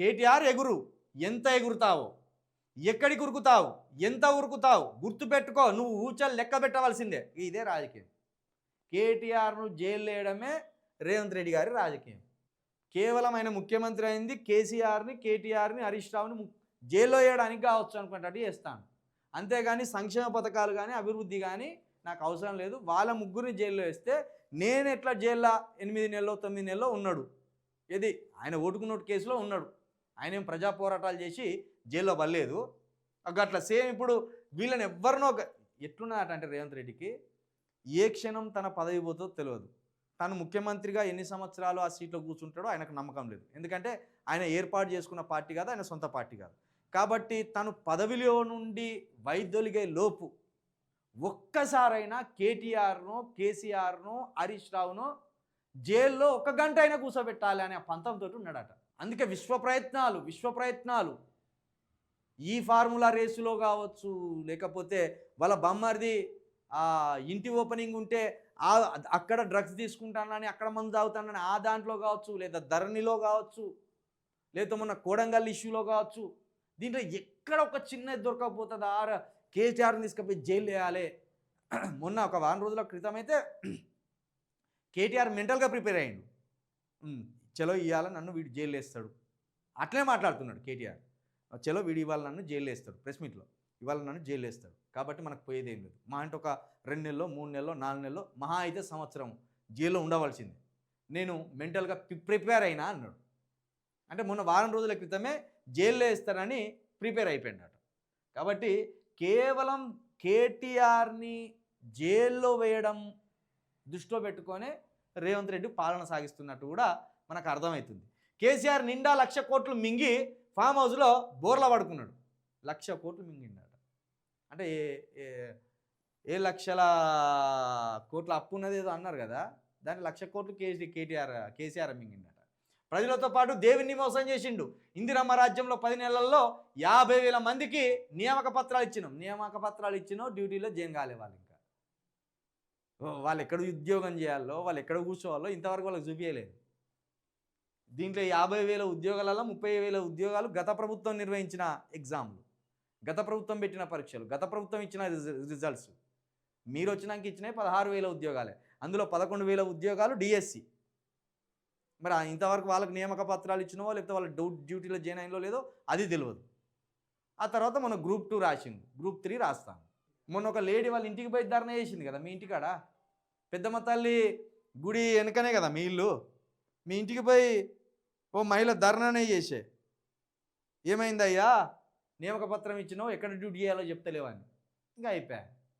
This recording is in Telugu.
కేటీఆర్ ఎగురు. ఎంత ఎగురుతావో? ఎక్కడికి ఉరుకుతావు ఎంత ఉరుకుతావు? గుర్తుపెట్టుకో నువ్వు ఊచలు లెక్క పెట్టవలసిందే. ఇదే రాజకీయం. కేటీఆర్ను జైలు వేయడమే రేవంత్ రెడ్డి గారి రాజకీయం. కేవలం ఆయన ముఖ్యమంత్రి అయింది కేసీఆర్ని కేటీఆర్ని హరీష్ రావుని జైల్లో వేయడానికి కావచ్చు అనుకున్నట్టు చేస్తాను. అంతేగాని సంక్షేమ పథకాలు కానీ అభివృద్ధి కానీ నాకు అవసరం లేదు. వాళ్ళ ముగ్గురిని జైల్లో వేస్తే నేను ఎట్లా జైల్లో ఎనిమిది నెలలో తొమ్మిది నెలలో ఉన్నాడు. ఇది ఆయన ఓటుకున్నోటు కేసులో ఉన్నాడు. ఆయన ఏం ప్రజా పోరాటాలు చేసి జైల్లో పడలేదు. అట్లా సేమ్ ఇప్పుడు వీళ్ళని ఎవరినో ఒక ఎట్లున్నదట అంటే రేవంత్ రెడ్డికి? ఏ క్షణం తన పదవి పోతుందో తెలియదు. తను ముఖ్యమంత్రిగా ఎన్ని సంవత్సరాలు ఆ సీట్లో కూర్చుంటాడో ఆయనకు నమ్మకం లేదు. ఎందుకంటే ఆయన ఏర్పాటు చేసుకున్న పార్టీ కాదు ఆయన సొంత పార్టీ కాదు. కాబట్టి తను పదవిలో నుండి వైదొలిగే లోపు. ఒక్కసారైనా కేటీఆర్ను కేసీఆర్ను హరీష్ రావును జైల్లో ఒక గంట అయినా కూర్చోబెట్టాలి అనే పంతంతో ఉన్నాడట. అందుకే విశ్వ ప్రయత్నాలు విశ్వ ప్రయత్నాలు. ఈ ఫార్ములా రేసులో కావచ్చు లేకపోతే వాళ్ళ బొమ్మరిది ఇంటి ఓపెనింగ్ ఉంటే ఆ అక్కడ డ్రగ్స్ తీసుకుంటానని అక్కడ మందు తాగుతానని ఆ దాంట్లో కావచ్చు లేదా ధరణిలో కావచ్చు లేదా మొన్న కోడంగల్ ఇష్యూలో కావచ్చు. దీంట్లో ఎక్కడ ఒక చిన్న దొరకకపోతుంది? ఆర్ కేసీఆర్ని తీసుకుపోయి జైలు వేయాలి. మొన్న ఒక వారం రోజుల క్రితం అయితే కేటీఆర్ మెంటల్గా ప్రిపేర్ అయ్యాడు. చలో ఇవాళ నన్ను వీడు జైలు వేస్తాడు అట్లే మాట్లాడుతున్నాడు కేటీఆర్. చలో వీడు ఇవాళ నన్ను జైలు వేస్తాడు ప్రెస్ మీట్లో. ఇవాళ నన్ను జైలు వేస్తాడు కాబట్టి మనకు పోయేది ఏం లేదు. మా అంటే ఒక రెండు నెలలో మూడు నెలలో నాలుగు నెలలో మహా అయితే సంవత్సరం జైల్లో ఉండవలసిందే. నేను మెంటల్గా ప్రిపేర్ అయినా అన్నాడు. అంటే మొన్న వారం రోజుల క్రితమే జైల్లో వేస్తానని ప్రిపేర్ అయిపోయినాడు కాబట్టి కేవలం కేటీఆర్ని జైల్లో వేయడం దృష్టిలో పెట్టుకొని రేవంత్ రెడ్డి పాలన సాగిస్తున్నట్టు కూడా మనకు అర్థమవుతుంది. కేసీఆర్ నిండా లక్ష కోట్లు మింగి ఫామ్ హౌస్లో బోర్ల పడుకున్నాడు. లక్ష కోట్లు మింగిండట. అంటే ఏ ఏ- లక్షల కోట్ల అప్పు ఉన్నది ఏదో అన్నారు కదా దాన్ని లక్ష కోట్లు కేసీ కేటీఆర్ కేసీఆర్ మింగిండట. ప్రజలతో పాటు దేవుణ్ణి మోసం చేసిండు. ఇందిరమ్మ రాజ్యంలో పది నెలల్లో యాభై వేల మందికి నియామక పత్రాలు ఇచ్చినాం. నియామక పత్రాలు ఇచ్చినాం డ్యూటీలో జైన్ కాలే వాళ్ళు వాళ్ళు ఎక్కడ ఉద్యోగం చేయాలో వాళ్ళు ఎక్కడ కూర్చోవాలో ఇంతవరకు వాళ్ళకి చూపించలేదు దీంట్లో యాభై వేల ఉద్యోగాలలో ముప్పై వేల ఉద్యోగాలు గత ప్రభుత్వం నిర్వహించిన ఎగ్జామ్లు గత ప్రభుత్వం పెట్టిన పరీక్షలు గత ప్రభుత్వం ఇచ్చిన రిజ- రిజల్ట్స్. మీరు వచ్చినాక ఇచ్చినాయి పదహారు వేల ఉద్యోగాలే. అందులో పదకొండు వేల ఉద్యోగాలు డిఎస్సి. మరి ఇంతవరకు వాళ్ళకి నియామక పత్రాలు ఇచ్చినవో లేకపోతే వాళ్ళ డౌట్ డ్యూటీలో జాయిన్ అయినో లేదో అది తెలియదు ఆ తర్వాత మనం గ్రూప్ టూ రాసింది గ్రూప్ త్రీ రాస్తాం మొన్న ఒక లేడీ వాళ్ళ ఇంటికి పోయి ధర్నా చేసింది కదా మీ ఇంటికాడ? పెద్దమ్మ తల్లి గుడి వెనకనే కదా మీ ఇల్లు? మీ ఇంటికి పోయి ఓ మహిళ ధర్నానే చేసే. ఏమైందయ్యా? నియామక పత్రం ఇచ్చినావు ఎక్కడ డ్యూటీ చేయాలో చెప్తలేవని ఇంకా అయిపోయా.